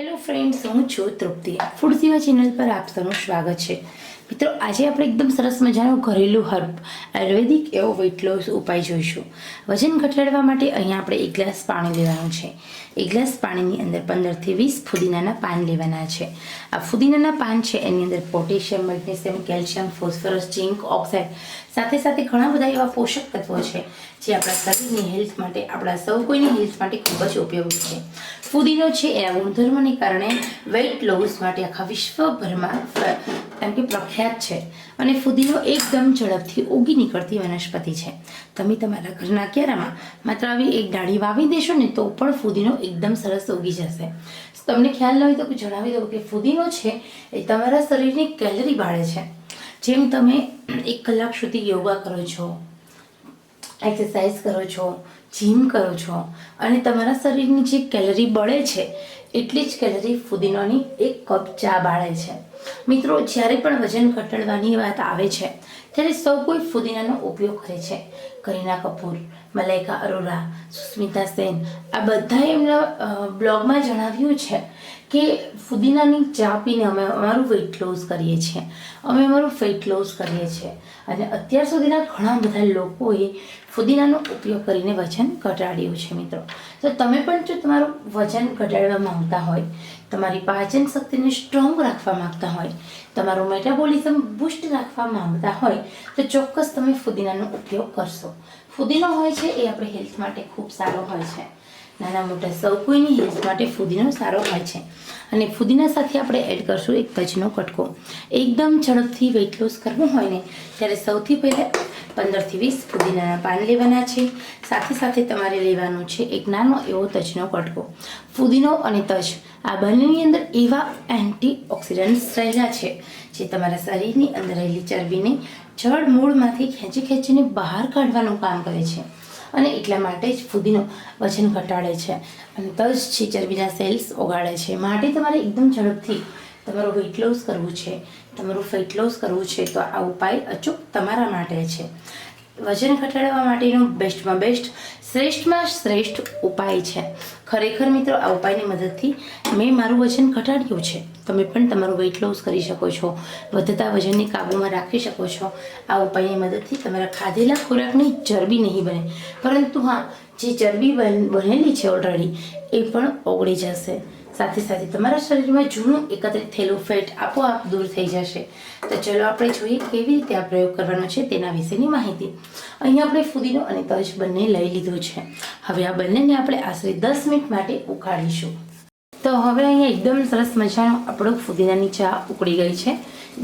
Hello friends હું છું તૃપ્તિ. Food સેવા ચેનલ પર આપ સૌનું સ્વાગત છે. મિત્રો, આજે આપણે એકદમ સરસ મજાનો ઘરેલું હર્બ, આયુર્વેદિક એવો વેઇટ લોસ ઉપાય જોઈશું. વજન ઘટાડવા માટે અહીંયા આપણે એક ગ્લાસ પાણી લેવાનું છે. એક ગ્લાસ પાણીની અંદર પંદરથી વીસ ફુદીનાના પાન લેવાના છે. આ ફુદીનાના પાન છે, એની અંદર potassium, magnesium, calcium, phosphorus, zinc, oxide સાથે સાથે ઘણા બધા એવા પોષક તત્વો છે, જે આપણા શરીરની હેલ્થ માટે, આપણા સૌ કોઈની હેલ્થ માટે ખૂબ જ ઉપયોગી છે. ફુદીનો છે એના ગુણધર્મને કારણે વેઇટ લોસ માટે આખા વિશ્વભરમાં એમ કે પ્રખ્યાત છે. અને ફુદીનો એકદમ ઝડપથી ઉગી નીકળતી વનસ્પતિ છે. તમે તમારા ઘરના ક્યારામાં માત્ર આવી એક ડાળી વાવી દેશો ને તો પણ ફુદીનો એકદમ સરસ ઉગી જશે. તમને ખ્યાલ ન હોય તો જણાવી દઉં કે ફુદીનો છે એ તમારા શરીરની કેલરી બાળે છે. જેમ તમે એક કલાક સુધી યોગા કરો છો, એક્સરસાઇઝ કરો છો જીમ કરો છો? અને તમારા શરીરની જે કેલરી બળે છે, એટલી જ કેલરી ફુદીનોની એક કપ ચા બાળે છે. મિત્રો, જ્યારે પણ વજન ઘટાડવાની વાત આવે છે, ત્યારે સૌ કોઈ ફુદીનાનો ઉપયોગ કરે છે. કરીના કપૂર મલાઇકા અરોરા, સુસ્મિતા સેન, આ બધાએ એમના બ્લોગમાં જણાવ્યું છે કે ફુદીનાની ચા પીને અમે અમારું વેઇટ લોસ કરીએ છીએ. અમે અમારું ફેટ લોસ કરીએ છીએ. અને અત્યાર સુધીના ઘણા બધા લોકોએ ફુદીનાનો ઉપયોગ કરીને વજન ઘટાડ્યું છે મિત્રો. તો તમે પણ જો તમારું વજન ઘટાડવા માંગતા હોય, તમારી પાચન શક્તિને સ્ટ્રોંગ રાખવા માંગતા હોય, તમારું મેટાબોલિઝમ બુસ્ટ રાખવા માંગતા હોય, તો ચોક્કસ તમે ફુદીનાનો ઉપયોગ કરશો. ફુદીનો હોય છે એ આપણી હેલ્થ માટે ખૂબ સારો હોય છે. નાના મોટા સૌ કોઈની હેલ્થ માટે ફુદીનો સારો હોય છે. અને ફુદીના સાથે આપણે એડ કરશું એક તજનો કટકો. એકદમ ઝડપથી વેઇટ લોસ કરવું હોય ને, ત્યારે સૌથી પહેલાં પંદરથી વીસ ફુદીનાના પાન લેવાના છે. સાથે સાથે તમારે લેવાનું છે એક નાનો એવો તજનો કટકો. ફુદીનો અને તજ આ બંનેની અંદર એવા એન્ટી ઓક્સિડન્ટ્સ રહેલા છે, જે તમારા શરીરની અંદર રહેલી ચરબીને જળ મૂળમાંથી ખેંચી ખેંચીને બહાર કાઢવાનું કામ કરે છે. અને એટલા માટે જ ફુદીનો વજન ઘટાડે છે. અને તજ છે ચરબીના સેલ્સ ઓગાળે છે. માટે તમારે એકદમ ઝડપથી તમારું વેઇટ લોસ કરવું છે. તમારું ફેટ લોસ કરવું છે તો આ ઉપાય અચૂક તમારા માટે છે. વજન ઘટાડવા માટેનો બેસ્ટમાં બેસ્ટ, શ્રેષ્ઠમાં શ્રેષ્ઠ ઉપાય છે. ખરેખર મિત્રો, આ ઉપાયની મદદથી મેં મારું વજન ઘટાડ્યું છે. તમે પણ તમારું વેઇટ લોસ કરી શકો છો. વધતા વજનને કાબૂમાં રાખી શકો છો. આ ઉપાયની મદદથી તમારા ખાધેલા ખોરાકની ચરબી નહીં બને. પરંતુ હા, જે ચરબી બન- બનેલી છે ઓલરેડી એ પણ ઓગળી જશે. સાથે સાથે તમારા શરીરમાં જૂનું એકત્રિત થયેલું ફેટ આપોઆપ દૂર થઈ જશે. તો ચલો આપણે જોઈએ કેવી રીતે આ પ્રયોગ કરવાનો છે તેના વિશેની માહિતી. અહીંયા આપણે ફુદીનો અને તજ બંને લઈ લીધું છે. હવે આ બંનેને આપણે આશરે દસ મિનિટ માટે ઉકાળીશું. તો હવે અહીંયા એકદમ સરસ મજાનો આપણો ફુદીનાની ચા ઉકળી ગઈ છે.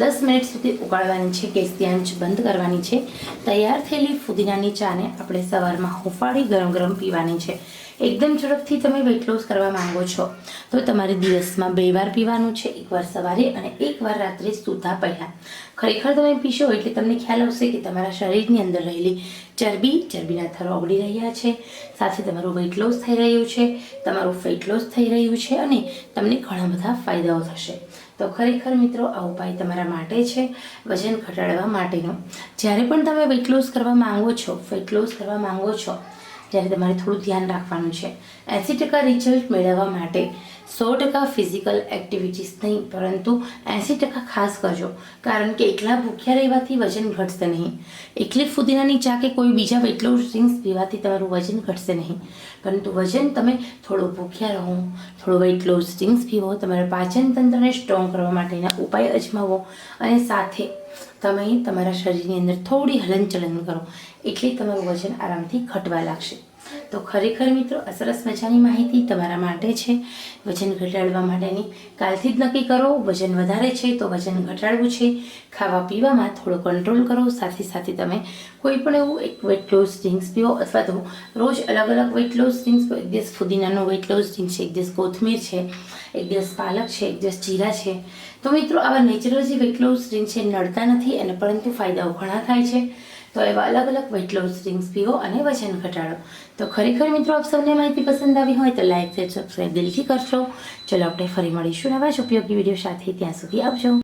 દસ મિનિટ સુધી ઉકાળવાની છે ગેસની આંચ બંધ કરવાની છે. તૈયાર થયેલી ફુદીનાની ચાને આપણે સવારમાં હુંફાળી ગરમ ગરમ પીવાની છે. એકદમ ઝડપથી તમે વેટ લોસ કરવા માંગો છો, તો તમારે દિવસમાં બે વાર પીવાનું છે એકવાર સવારે અને એકવાર રાત્રે સૂતા પહેલાં. ખરેખર તમે પીશો એટલે તમને ખ્યાલ આવશે કે તમારા શરીરની અંદર રહેલી ચરબી, ચરબીના થરો ઓગળી રહ્યા છે. સાથે તમારું વેઇટ લોસ થઈ રહ્યું છે, તમારું ફેટ લોસ થઈ રહ્યું છે અને તમને ઘણા બધા ફાયદાઓ થશે. તો ખરેખર મિત્રો, આ ઉપાય તમારા માટે છે. વજન ઘટાડવા માટેનો. જ્યારે પણ તમે વેઇટ લોસ કરવા માંગો છો ફેટ લોસ કરવા માંગો છો, ત્યારે તમારે થોડું ધ્યાન રાખવાનું છે. એંસી ટકા રિઝલ્ટ મેળવવા માટે સો ટકા ફિઝિકલ એક્ટિવિટીઝ નહીં, પરંતુ એંસી ટકા ખાસ કરજો, કારણ કે એકલા ભૂખ્યા રહેવાથી વજન ઘટશે નહીં. એકલી ફુદીનાની ચા કે કોઈ બીજા વેટ લોસ ડ્રિંક્સ પીવાથી તમારું વજન ઘટશે નહીં. પરંતુ વજન તમે થોડું ભૂખ્યા રહો, થોડો વેટ લોસ ડ્રિંક્સ પીવો, તમારા પાચન તંત્રને સ્ટ્રોંગ કરવા માટેના ઉપાય અજમાવો અને સાથે તમે તમારા શરીરની અંદર થોડી હલનચલન કરો, એટલે તમારું વજન આરામથી ઘટવા લાગશે. તો ખરેખર મિત્રો સરસ મજાની માહિતી તમારા માટે છે. વજન ઘટાડવા માટેની કાલથી જ નક્કી કરો. વજન વધારે છે તો વજન ઘટાડવું છે. ખાવા પીવામાં થોડો કંટ્રોલ કરો. સાથે સાથે તમે કોઈ પણ એવું એક વેટ લોસ ડ્રિંક્સ પીવો અથવા તો રોજ અલગ અલગ વેટ લોસ ડ્રિંક્સ એક દિવસ ફુદીનાનો વેટ લોસ ડ્રિંક છે, એક દિવસ કોથમીર છે, એક દિવસ પાલક છે, એક દિવસ જીરા છે. તો મિત્રો, આવા નેચરલ જે વેટ લોસ ડ્રિંક છે નડતા નથી અને પરંતુ ફાયદાઓ ઘણા થાય છે. તો એવા અલગ અલગ વેઇટ લોસ ડ્રિંક્સ પીવો અને વજન ઘટાડો. તો ખરેખર મિત્રો, આપ સૌને માહિતી પસંદ આવી હોય તો લાઈક શેર સબસ્ક્રાઈબ દિલથી કરશો. ચલો આપણે ફરી મળીશું નવા જ ઉપયોગી વીડિયો સાથે. ત્યાં સુધી આવજો.